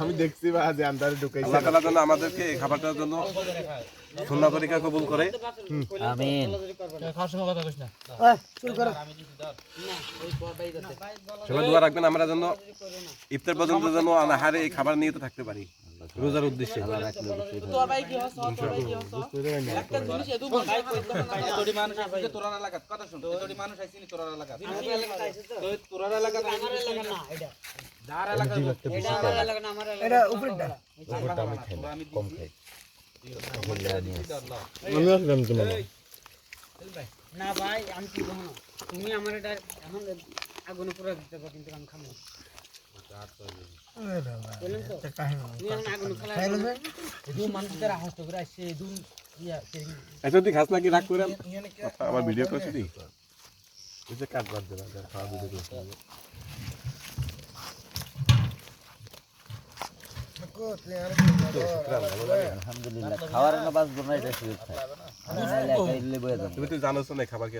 আমি দেখছি বা যে আন্দারে ঢুকাইছে আল্লাহ তাআলা যেন আমাদেরকে এই খাবারটার জন্য সুন্নাহ তরিকা কবুল করে। আমিন। সবাই দোয়া রাখবেন আমরা যেন ইফতার পর্যন্ত যেন আনাহারে এই খাবার নিয়ে তো থাকতে পারি। রোজার উদ্দেশ্যে। আমি কম খাই আমি আসলাম তোমার না ভাই আমি কি তুমি আমার এটা এখন আগুনে পুরো দিতে পারো কিন্তু আমি খাব নাকি রাগ করে ভিডিও করছি এই যে কাট বাদ দেবা খাওয়া ভিডিও করছি আলহামদুলিল্লাহ খাওয়ার না বাস বনাই তুমি তো জানোস না খাবার কে